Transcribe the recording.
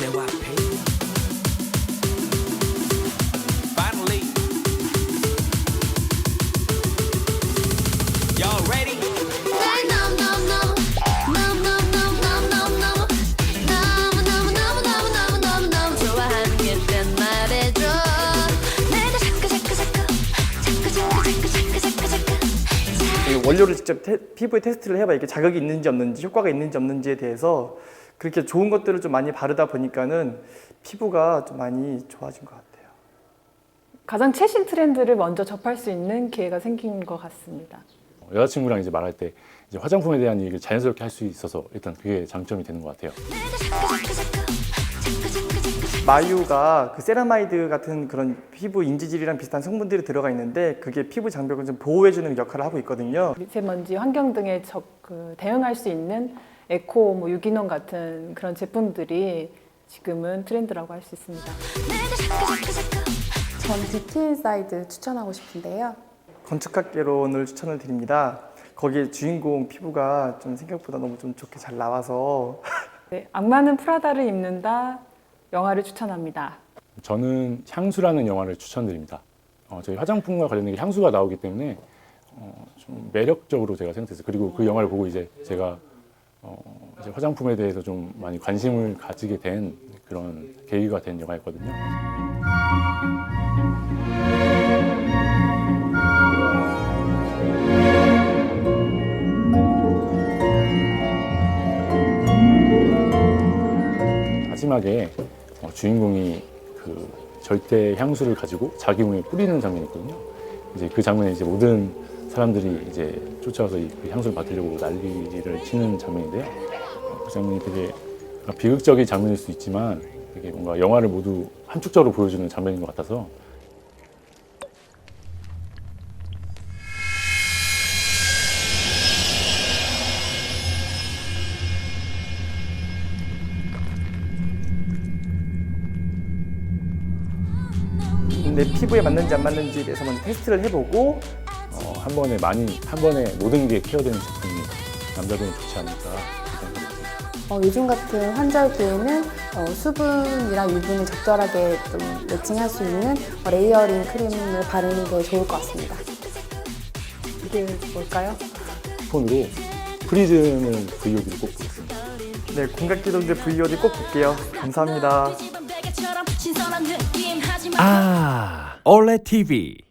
문제와 패 원료를 직접 테, 피부에 테스트를 해봐. 이게 자극이 있는지 없는지 효과가 있는지 없는지에 대해서 그렇게 좋은 것들을 좀 많이 바르다 보니까는 피부가 좀 많이 좋아진 것 같아요. 가장 최신 트렌드를 먼저 접할 수 있는 기회가 생긴 것 같습니다. 여자친구랑 이제 말할 때 이제 화장품에 대한 얘기를 자연스럽게 할 수 있어서 일단 그게 장점이 되는 것 같아요. 마유가 그 세라마이드 같은 그런 피부 인지질이랑 비슷한 성분들이 들어가 있는데 그게 피부 장벽을 좀 보호해주는 역할을 하고 있거든요. 미세먼지 환경 등에 적, 그, 대응할 수 있는 에코 뭐 유기농 같은 그런 제품들이 지금은 트렌드라고 할 수 있습니다. 전 뷰티 인사이드 추천하고 싶은데요. 건축학개론을 추천을 드립니다. 거기에 주인공 피부가 좀 생각보다 너무 좀 좋게 잘 나와서 네, 악마는 프라다를 입는다 영화를 추천합니다. 저는 향수라는 영화를 추천드립니다. 어, 저희 화장품과 관련된 게 향수가 나오기 때문에 어, 좀 매력적으로 제가 생각했어요. 그리고 그 영화를 보고 이제 제가 어, 이제 화장품에 대해서 좀 많이 관심을 가지게 된 그런 계기가 된 영화였거든요. 마지막에 어, 주인공이 그 절대 향수를 가지고 자기 몸에 뿌리는 장면이 있거든요. 이제 그 장면에 이제 모든 사람들이 이제 쫓아와서 이그 향수를 맡으려고 난리를 치는 장면인데요. 어, 그 장면이 되게 비극적인 장면일 수 있지만 되게 뭔가 영화를 모두 함축적으로 보여주는 장면인 것 같아서 내 피부에 맞는지 안 맞는지에 대해서 먼저 테스트를 해보고 어, 한 번에 많이 한 번에 모든 게 케어되는 제품이 남자분은 좋지 않을까. 어, 요즘 같은 환절기에는 어, 수분이랑 유분을 적절하게 좀 매칭할 수 있는 어, 레이어링 크림을 바르는 게 좋을 것 같습니다. 이게 뭘까요? 폰으로 프리즘을 VOD를 꼭 보겠습니다. 네 공각기동제 VOD 꼭 볼게요. 감사합니다. 아, 올레 TV